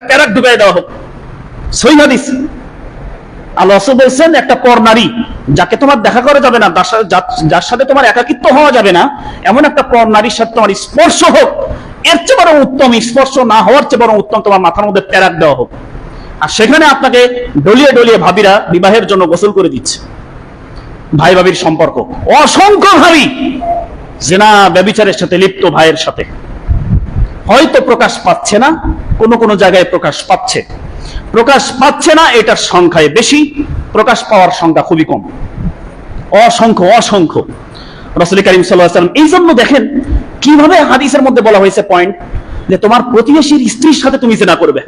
প্যারাক দেওয়া হোক। আল্লাহ বলছেন, একটা পর নারী যাকে তোমার দেখা করা যাবে না, যার- সাথে তোমার একাকিত্ব হওয়া যাবে না, এমন একটা পর নারীর সাথে তোমার স্পর্শ হোক। এর চেয়ে উত্তম, স্পর্শ না হওয়ার চেয়ে উত্তম তোমার মাথার মধ্যে প্যারাক দেওয়া হোক। আর সেখানে আপনাকে ডলিয়ে ডলিয়ে ভাবিরা বিবাহের জন্য গোসল করে দিচ্ছে। ভাই ভাবির সম্পর্ক। অসংখ্য ভাবি জেনা ব্যবিচারের সাথে লিপ্ত ভাইয়ের সাথে। হয়তো প্রকাশ পাচ্ছে না কোন কোন জায়গায় প্রকাশ পাচ্ছে। প্রকাশ পাচ্ছে না, এটার সংখ্যায় বেশি। প্রকাশ পাওয়ার সংখ্যা খুবই কম। অসংখ্য অসংখ্য। রসুল করিম সাল্লাম এই জন্য দেখেন, কীভাবে হাদিসের মধ্যে বলা হয়েছে পয়েন্ট যে তোমার প্রতিবেশীর স্ত্রীর সাথে তুমি জেনা করবে।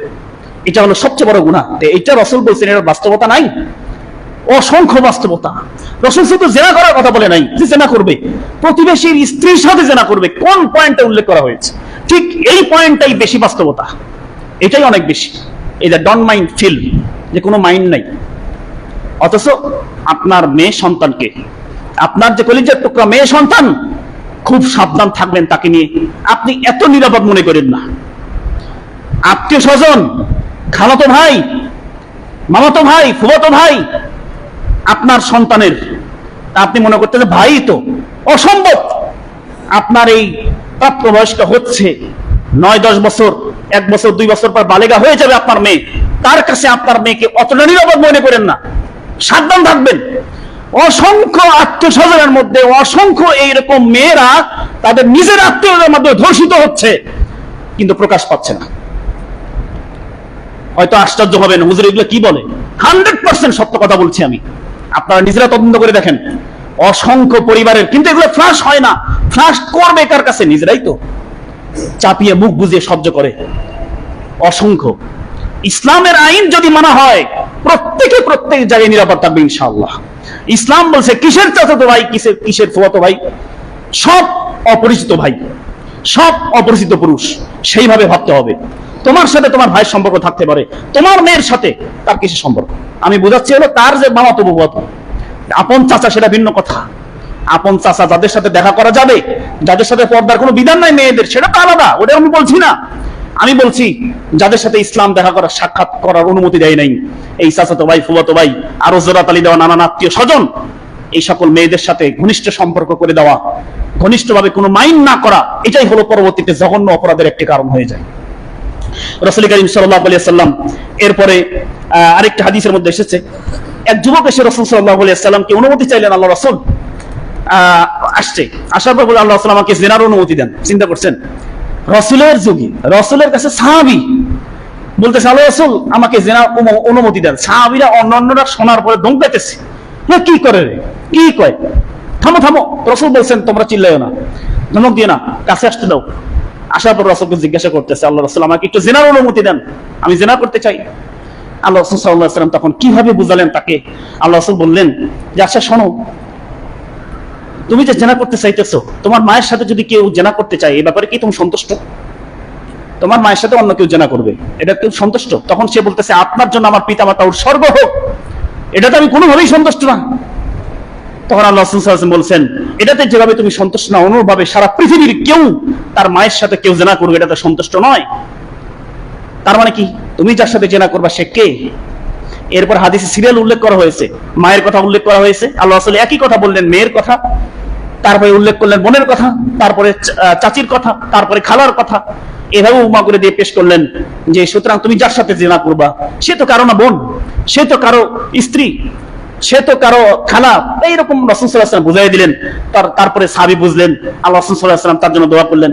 এটা হলো সবচেয়ে বড় গুণা তো এইটা রসুল বলছেন, এটার বাস্তবতা নাই। অসংখ্য বাস্তবতা। রসুল শুধু জেনা করার কথা বলে নাই, যে জেনা করবে। প্রতিবেশীর স্ত্রীর সাথে জেনা করবে। কোন পয়েন্টটা উল্লেখ করা হয়েছে? ঠিক এই পয়েন্টটাই বেশি বাস্তবতা। এটাই অনেক বেশি। এই ডন মাইন্ড ফিল যে কোনো মাইন্ড নাই। অথচ আপনার মেয়ে সন্তানকে, আপনার যে কলিজার টুকরা মেয়ে সন্তান, খুব সাবধান থাকবেন তাকে নিয়ে। আপনি এত নিরাপদ মনে করেন না। আত্মীয় স্বজন, খালাতো ভাই, মামাতো ভাই ফুবাতো ভাই, আপনার সন্তানের। আপনি মনে করতে ভাই তো অসম্ভব। আপনার এই প্রাপ্তবয়স্ক হচ্ছে। নয়, দশ বছর, এক বছর, দুই বছর পর বালেগা হয়ে যাবে আপনার মেয়ে। তার কাছে আপনার মেয়েকে অতটা নিরাপদ মনে করেন না। সাবধান থাকবেন। অসংখ্য আত্মীয় স্বজনের মধ্যে অসংখ্য এইরকম মেয়েরা তাদের নিজের আত্মীয়দের মধ্যে ধর্ষিত হচ্ছে, কিন্তু প্রকাশ পাচ্ছে না। হয়তো আশ্চর্য হবেন, হুজুর এগুলো কি বলে? হান্ড্রেড পার্সেন্ট সত্য কথা বলছি আমি। আপনারা নিজেরা তদন্ত করে দেখেন। অসংখ্য পরিবারের, কিন্তু এগুলো ফ্লাশ হয় না। ফ্লাশ করবে কার কাছে? নিজেরাই তো। চাপিয়ে মুখ বুঝিয়ে সহ্য করে। অসংখ্য। ইসলামের আইন যদি মানা হয়, প্রত্যেকে প্রত্যেক জায়গায় নিরাপদ থাকবে ইনশাআল্লাহ। ইসলাম বলছে, কিসের চাচাতো ভাই, কিসের কিসের ফুয়াতো ভাই? সব অপরিচিত ভাই, সব অপরিচিত পুরুষ, সেইভাবে ভাবতে হবে। তোমার সাথে তোমার ভাইয়ের সম্পর্ক থাকতে পারে, তোমার মেয়ের সাথে তার কিসের সম্পর্ক? আমি বোঝাচ্ছি হলো, তার যে মামা তবু আপন চাচা সেটা ভিন্ন কথা। আপন চাচা যাদের সাথে দেখা করা যাবে, যাদের সাথে পর্দার কোনো বিধান নাই মেয়েদের, সেটা তো আলাদা, ওটা আমি বলছি না। আমি বলছি, যাদের সাথে ইসলাম দেখা করার সাক্ষাৎ করার অনুমতি দেয় নাই, এই চাচাতো ভাই ফুবাতো ভাই, আরও জোরাতালি দেওয়া, নানান আত্মীয় স্বজন, এই সকল মেয়েদের সাথে ঘনিষ্ঠ সম্পর্ক করে দেওয়া, ঘনিষ্ঠভাবে কোনো মাইন্ড না করা, এটাই হলো পরবর্তীতে জঘন্য অপরাধের একটি কারণ হয়ে যায়। রসুল করিম সাল্লাহ আলিয়া সাল্লাম এরপরে আরেকটা হাদিসের মধ্যে এসেছে, এক যুবক এসে রসুল সাল্লাহ আলিয়া সাল্লামকে অনুমতি চাইলেন আল্লাহ রসুল আসছে। আসার পর বলে আল্লাহ আমাকে জেনার অনুমতি দেন। চিন্তা করছেন? রসুলের যুগে, রসুলের কাছে সাহাবি। বলতেছে, আল্লাহ রসুল আমাকে জেনার অনুমতি দেন। সাহাবিরা অন্যান্যরা শোনার পরে দম পেতেছে। হ্যাঁ কি করে রে? কি কয়? থামো থামো। রসুল বলছেন, তোমরা চিল্লাইও না। ধমক দিয়ে না। কাছে আসতে দাও। আসার পর রসুলকে জিজ্ঞাসা করতেছে, আল্লাহ রসুল আমাকে একটু জেনার অনুমতি দেন। আমি জেনা করতে চাই। আল্লাহ রসুল সাল্লাহ সাল্লাম তখন কীভাবে বুঝালেন তাকে? আল্লাহ রসুল বললেন, যে আচ্ছা শোনো। তুমি যে জেনা করতে চাইতেছো, তোমার মায়ের সাথে যদি কেউ জেনা করতে চায়, এই ব্যাপারে কি তুমি সন্তুষ্ট? তোমার মায়ের সাথে অন্য কেউ জেনা করবে, এটা কেউ সন্তুষ্ট? তখন সে বলতেছে, আপনার জন্য আমার পিতা মাতা উৎসর্গ হোক। এটাতে আমি কোনোভাবেই সন্তুষ্ট না। তখন আল্লাহ বলছেন, এটাতে যেভাবে তুমি সন্তুষ্ট না অনুভাবে সারা পৃথিবীর কেউ তার মায়ের সাথে কেউ জেনা করবে এটাতে সন্তুষ্ট নয়। তার মানে কি? তুমি যার সাথে জেনা করবা, সে কে? এরপর হাদিসে সিরিয়াল উল্লেখ করা হয়েছে, মায়ের কথা উল্লেখ করা হয়েছে। আল্লাহ আসলে একই কথা বললেন, মেয়ের কথা। তারপরে উল্লেখ করলেন বোনের কথা, তারপরে চাচির কথা, তারপরে খালার কথা। এভাবে উমা করে দিয়ে পেশ করলেন যে, সুতরাং তুমি যার সাথে জেনা করবা? সে তো কারও না বোন, সে তো কারও স্ত্রী, সে তো কারও খালা। এইরকম সাল্লাহাম বুঝাই দিলেন। তার, তারপরে সাবি বুঝলেন। আল্লাহ রসুল সাল্লাহাম তার জন্য দোয়া করলেন,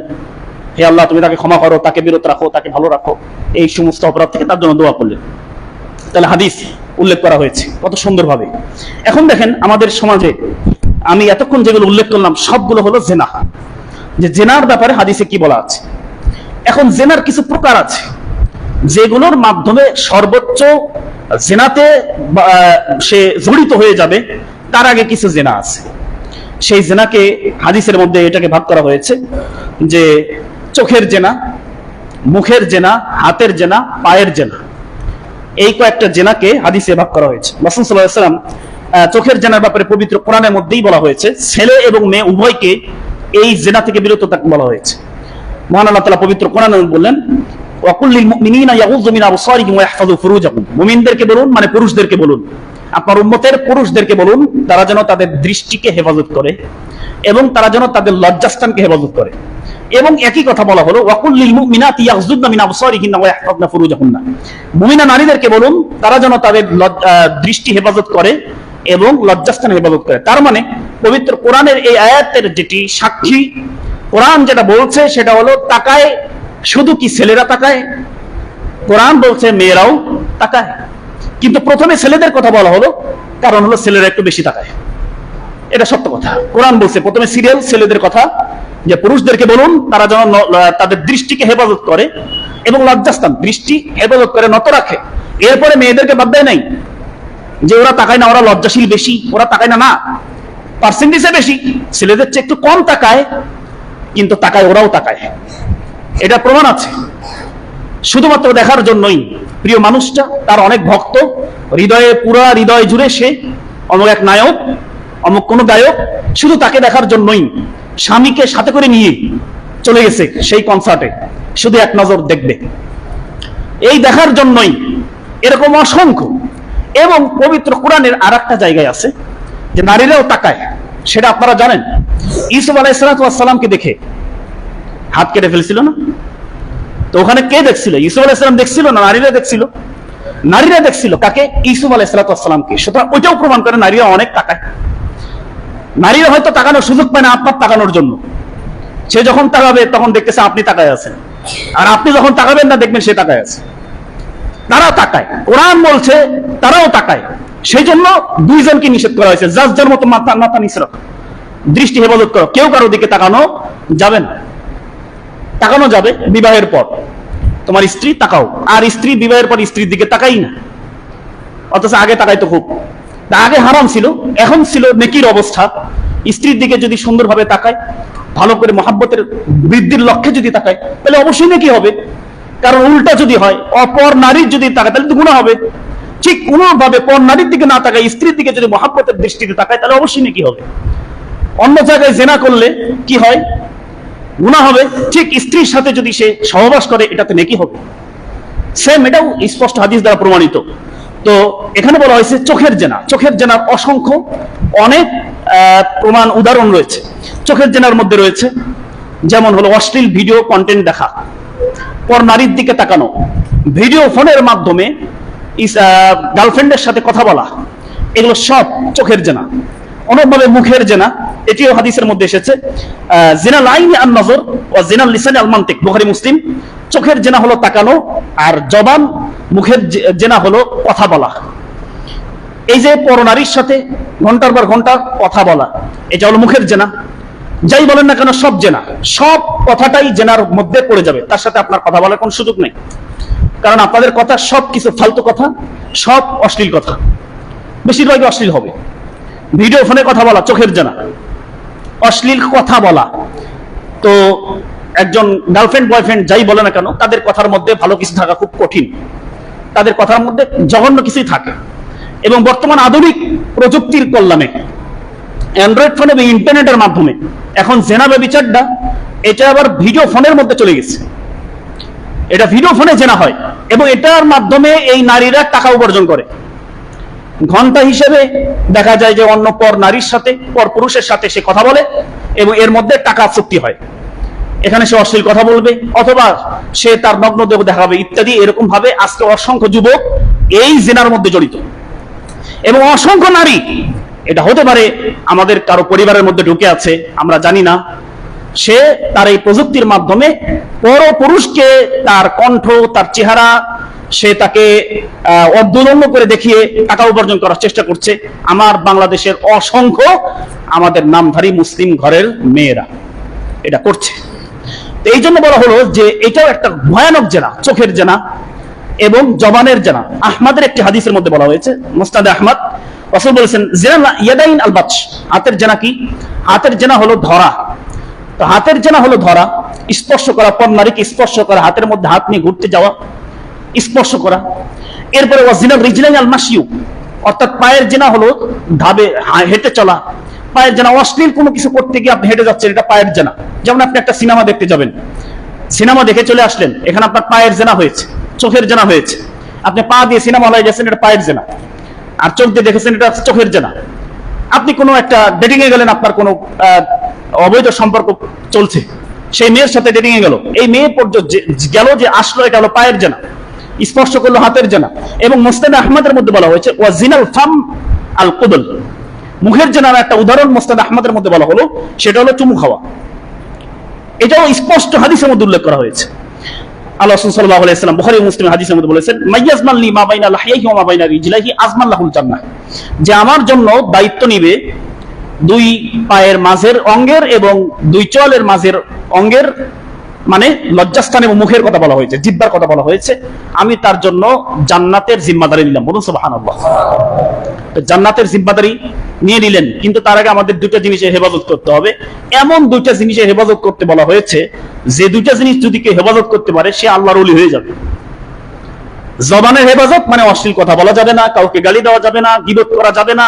হে আল্লাহ, তুমি তাকে ক্ষমা করো, তাকে বিরত রাখো, তাকে ভালো রাখো। এই সমস্ত অপরাধ থেকে তার জন্য দোয়া করলেন। তাহলে হাদিস উল্লেখ করা হয়েছে কত সুন্দরভাবে। এখন দেখেন আমাদের সমাজে আমি এতক্ষণ যেগুলো উল্লেখ করলাম সবগুলো হলো জেনা। যে জেনার ব্যাপারে হাদিসে কি বলা আছে? এখন জেনার কিছু প্রকার আছে। যেগুলোর মাধ্যমে সর্বোচ্চ জেনাতে সে জড়িত হয়ে যাবে তার আগে কিছু জেনা আছে। সেই জেনাকে হাদিসের মধ্যে এটাকে ভাগ করা হয়েছে যে চোখের জেনা মুখের জেনা হাতের জেনা পায়ের জেনা। এই কয়েকটা জেনাকে হাদিসে ভাগ করা হয়েছে। আলাইহি ওয়াসাল্লাম আহ, চোখের জেনার ব্যাপারে পবিত্র কোরআনের মধ্যেই বলা হয়েছে, ছেলে এবং মেয়ে উভয়কে এই জেনা থেকে বিরত থাকতে বলা হয়েছে। মহান আল্লাহ তাআলা পবিত্র কোরআনে বললেন, ওয়াকুল্লিল মুমিনিনা ইয়াগুযু মিন ওয়া মুমিনদেরকে বলুন মানে পুরুষদেরকে বলুন, আপনার উম্মতের পুরুষদেরকে বলুন, তারা যেন তাদের দৃষ্টিকে হেফাজত করে এবং তারা যেন তাদের লজ্জাস্থানকে হেফাজত করে। এবং একই কথা বলা হলো, ওয়াকুল্লিল মুমিনাতি ইয়াগযুদনা মিন আবসারিহিন্না ওয়া ফুরুজাহুন্না। মুমিনা নারীদেরকে বলুন, তারা যেন তাদের দৃষ্টি হেফাজত করে এবং লজ্জাস্থান হেফাজত করে। তার মানে পবিত্র কোরআনের এই আয়াতের যেটি সাক্ষী, কোরআন যেটা বলছে সেটা হলো, তাকায় শুধু কি ছেলেরা তাকায়? কোরআন বলছে মেয়েরাও তাকায়। কিন্তু প্রথমে ছেলেদের কথা বলা হলো, কারণ হলো ছেলেরা একটু বেশি তাকায়। এটা সত্য কথা। কোরআন বলছে, প্রথমে সিরিয়াল, ছেলেদের কথা, যে পুরুষদেরকে বলুন, তারা যেন তাদের দৃষ্টিকে হেফাজত করে এবং লজ্জাস্থান, দৃষ্টি হেফাজত করে, নত রাখে। এরপরে মেয়েদেরকে বাদ দেয় নাই। যে ওরা তাকায় না, ওরা লজ্জাশীল বেশি, ওরা তাকায় না না। পার্সেন্টেজে বেশি, ছেলেদের চেয়ে একটু কম তাকায়, কিন্তু তাকায়, ওরাও তাকায়। এটা প্রমাণ আছে। শুধুমাত্র দেখার জন্যই প্রিয় মানুষটা, তার অনেক ভক্ত, হৃদয়ে পুরা হৃদয় জুড়ে সে, অমুক এক নায়ক, অমুক কোন গায়ক, শুধু তাকে দেখার জন্যই স্বামীকে সাথে করে নিয়ে চলে গেছে সেই কনসার্টে শুধু এক নজর দেখবে। এই দেখার জন্যই এরকম অসংখ্য এবং পবিত্র কোরআনের আর একটা জায়গায় আছে যে নারীরাও তাকায়, সেটা আপনারা জানেন। ইসুফ আলাইসালামকে দেখে হাত কেটে ফেলছিল না? তো ওখানে কে দেখছিল? ইসুফ আলাইসালাম দেখছিল না নারীরা দেখছিল? নারীরা দেখছিল কাকে? ইসুফ আলাইসালামকে সুতরাং ওইটাও প্রমাণ করে নারীরা অনেক তাকায়। নারীরা হয়তো তাকানোর সুযোগ পায় না আপনার তাকানোর জন্য। সে যখন তাকাবে, তখন দেখতেছে আপনি তাকায় আছেন। আর আপনি যখন তাকাবেন না, দেখবেন সে তাকায় আছে। তারা তাকায়। কোরআন বলছে তারাও তাকায়। সেই জন্য দুইজনকে নিষেধ করা হয়েছে। যার যার মতো মাথা মাথা নিচে দৃষ্টি হেফাজত করো। কেউ কারও দিকে তাকানো যাবে না। তাকানো যাবে বিবাহের পর। তোমার স্ত্রী তাকাও। আর স্ত্রী বিবাহের পর স্ত্রীর দিকে তাকাই না। অথচ আগে তাকাইতো খুব। আগে হারাম ছিল, এখন ছিল নেকির অবস্থা। স্ত্রীর দিকে যদি সুন্দরভাবে তাকায়, ভালো করে মহাব্বতের বৃদ্ধির লক্ষ্যে যদি তাকায়, তাহলে অবশ্যই নাকি হবে। কারণ উল্টা যদি হয়, অপর নারীর যদি তাকায়, তাহলে তো গুণা হবে। ঠিক কোনোভাবে পর নারীর দিকে না তাকায়, স্ত্রীর দিকে যদি মহাব্বতের দৃষ্টিতে তাকায়, তাহলে অবশ্যই নাকি হবে। অন্য জায়গায় জেনা করলে কি হয়? গুণা হবে। ঠিক স্ত্রীর সাথে যদি সে সহবাস করে, এটাতে নেকি হবে। সেম এটাও স্পষ্ট হাদিস দ্বারা প্রমাণিত। তো এখানে বলা হয়েছে চোখের জেনা। চোখের জেনার অসংখ্য অনেক প্রমাণ উদাহরণ রয়েছে। চোখের জেনার মধ্যে রয়েছে, যেমন হলো অশ্লীল ভিডিও কন্টেন্ট দেখা। পর নারীর দিকে তাকানো। ভিডিও ফোনের মাধ্যমে গার্লফ্রেন্ডের সাথে কথা বলা। এগুলো সব চোখের জেনা। অনেকভাবে মুখের জেনা। এটিও হাদিসের মধ্যে এসেছে। জেনা লাইন আন নজর ও জেনা লিসানি আল মান্তিক। বুখারী, মুসলিম। চোখের জেনা হলো তাকানো আর জবান, মুখের জেনা হলো কথা বলা। এই যে পরনারীর সাথে ঘণ্টার পর ঘণ্টা কথা বলা, এটা হলো মুখের জেনা। যাই বলেন না কেন, সব জেনা। সব কথাটাই জেনার মধ্যে পড়ে যাবে। তার সাথে আপনার কথা বলার কোনো সুযোগ নেই। কারণ আপনাদের কথা সব কিছু ফালতু কথা, সব অশ্লীল কথা। বেশিরভাগই অশ্লীল হবে। ভিডিও, ফোনে কথা বলা, চোখের জানা। অশ্লীল কথা বলা। তো একজন গার্লফ্রেন্ড, বয়ফ্রেন্ড যাই বলে না কেন, তাদের কথার মধ্যে ভালো কিছু থাকা খুব কঠিন। তাদের কথার মধ্যে জঘন্য কিছুই থাকে। এবং বর্তমান আধুনিক প্রযুক্তির কল্যাণে অ্যান্ড্রয়েড ফোন এবং ইন্টারনেটের মাধ্যমে। এখন জেনা বিচারটা, এটা আবার ভিডিও ফোনের মধ্যে চলে গেছে। এটা ভিডিও ফোনে জেনা হয় এবং এটার মাধ্যমে এই নারীরা টাকা উপার্জন করে। ঘণ্টা হিসেবে দেখা যায় যে অন্য পর নারীর সাথে, পর পুরুষের সাথে সে কথা বলে এবং এর মধ্যে টাকা চুক্তি হয়। এখানে সে অশ্লীল কথা বলবে অথবা সে তার নগ্ন দেহ দেখাবে ইত্যাদি। এরকম ভাবে আজকে অসংখ্য যুবক এই জেনার মধ্যে জড়িত। এবং অসংখ্য নারী এটা হতে পারে আমাদের কারও পরিবারের মধ্যে ঢুকে আছে, আমরা জানি না। সে তার এই প্রযুক্তির মাধ্যমে পর পুরুষকে তার কণ্ঠ, তার চেহারা, সে তাকে অর্ধনম্য করে দেখিয়ে টাকা উপার্জন করার চেষ্টা করছে। আমার বাংলাদেশের অসংখ্য আমাদের নামধারী মুসলিম ঘরের মেয়েরা এটা করছে। এই জন্য বলা হলো যে এটাও একটা ভয়ানক জেনা, চোখের জেনা এবং জবানের জেনা। আহমাদের একটি হাদিসের মধ্যে বলা হয়েছে, মুস্তাদ আহমদ রসুল বলেছেন ইয়াদাইন হাতের জেনা কি? হাতের জেনা হলো ধরা। তো হাতের জেনা হলো ধরা, স্পর্শ করা পর নারীকে স্পর্শ করা, হাতের মধ্যে হাত নিয়ে ঘুরতে যাওয়া, স্পর্শ করা। এরপরে ওয়াজিনা অর্থাৎ পায়ের জেনা হলো ধাবে হেঁটে চলা। পায়ের জেনা, অশ্লীল কোনো কিছু করতে গিয়ে আপনি হেঁটে যাচ্ছেন, এটা পায়ের জেনা। যেমন আপনি একটা সিনেমা দেখতে যাবেন, সিনেমা দেখে চলে আসলেন, এখানে আপনার পায়ের জেনা হয়েছে, চোখের জেনা হয়েছে। আপনি পা দিয়ে সিনেমা হলে গেছেন, এটা পায়ের জেনা। আর চোখ দিয়ে দেখেছেন, এটা চোখের জেনা। আপনি কোনো একটা ডেটিং এ গেলেন, আপনার কোনো অবৈধ সম্পর্ক চলছে। সেই মেয়ের সাথে ডেটিং এ গেল। এই মেয়ে পর্যন্ত গেল যে আসলো, এটা হলো পায়ের জেনা, স্পর্শ করল হাতের জেনা। এবং মোস্তাদ আহমদের মধ্যে বলা হয়েছে ওয়াজিনাল ফাম আল কুদল। মুখের জেনার একটা উদাহরণ মোস্তাদ আহমদের মধ্যে বলা হলো, সেটা হলো চুমু খাওয়া। এটাও স্পষ্ট হাদিসের মধ্যে উল্লেখ করা হয়েছে। যে আমার জন্য দায়িত্ব নিবে দুই পায়ের মাঝের অঙ্গের এবং দুই চলের মাঝের অঙ্গের মানে লজ্জাস্থান এবং মুখের কথা বলা হয়েছে, জিব্বার কথা বলা হয়েছে। আমি তার জন্য জান্নাতের জিম্মাদারি নিলাম। বলুন সুবহানাল্লাহ। জান্নাতের জিম্মাদারি নিয়ে নিলেন। কিন্তু তার আগে আমাদের দুটো জিনিসের হেফাজত করতে হবে। এমন দুইটা জিনিসের হেফাজত করতে বলা হয়েছে, যে দুইটা জিনিস যদি কেউ হেফাজত করতে পারে, সে আল্লাহর ওলি হয়ে যাবে। জবানের হেফাজত মানে অশ্লীল কথা বলা যাবে না, কাউকে গালি দেওয়া যাবে না, গিবত করা যাবে না।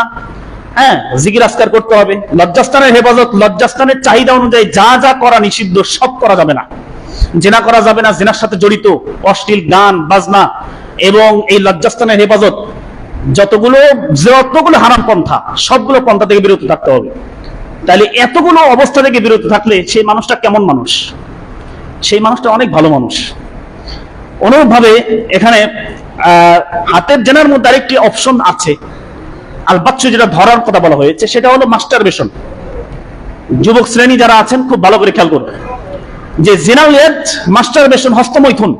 হ্যাঁ জিকির আসকার করতে হবে। লজ্জাস্থানের হেফাজত, লজ্জাস্থানের চাহিদা অনুযায়ী যা যা করা নিষিদ্ধ, সব করা যাবে না। জেনা করা যাবে না, জেনার সাথে জড়িত, অশ্লীল গান, বাজনা, এবং এই লজ্জাস্থানের হেফাজত যতগুলো যতগুলো হারাম পন্থা, সবগুলো পন্থা থেকে বিরত থাকতে হবে। তাহলে এতগুলো অবস্থা থেকে বিরত থাকলে সেই মানুষটা কেমন মানুষ? সেই মানুষটা অনেক ভালো মানুষ। অনুরূপভাবে এখানে হাতের জেনার মধ্যে আরেকটি অপশন আছে। আল বাচ্চু যেটা ধরার কথা বলা হয়েছে, সেটা হলো মাস্টার বেশন যুবক শ্রেণি যারা আছেন, খুব ভালো করে খেয়াল করবে যে জেনাউয়েত মাস্টার বেশন হস্তমৈথুন,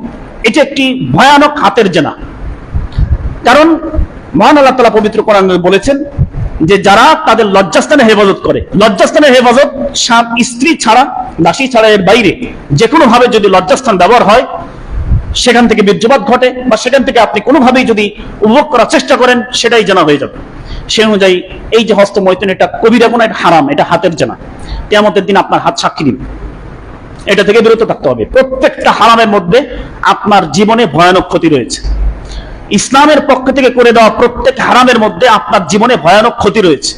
এটি একটি ভয়ানক হাতের জেনা। কারণ মহান আল্লাহ তালা পবিত্র কোরআন বলেছেন যে যারা তাদের লজ্জাস্থানে হেফাজত করে লজ্জাস্থানের হেফাজত স্বাম- স্ত্রী ছাড়া দাসী ছাড়া এর বাইরে যে ভাবে যদি লজ্জাস্থান ব্যবহার হয়, সেখান থেকে বীর্যপাত ঘটে বা সেখান থেকে আপনি কোনোভাবেই যদি উপভোগ করার চেষ্টা করেন, সেটাই জানা হয়ে যাবে। সে অনুযায়ী এই যে হস্ত মৈথুন, এটা কবিরা কোনো এটা হারাম, এটা হাতের জানা। কেমতের দিন আপনার হাত সাক্ষী দিবে। এটা থেকে বিরত থাকতে হবে। প্রত্যেকটা হারামের মধ্যে আপনার জীবনে ভয়ানক ক্ষতি রয়েছে। ইসলামের পক্ষ থেকে করে দেওয়া প্রত্যেক হারামের মধ্যে আপনার জীবনে ভয়ানক ক্ষতি রয়েছে।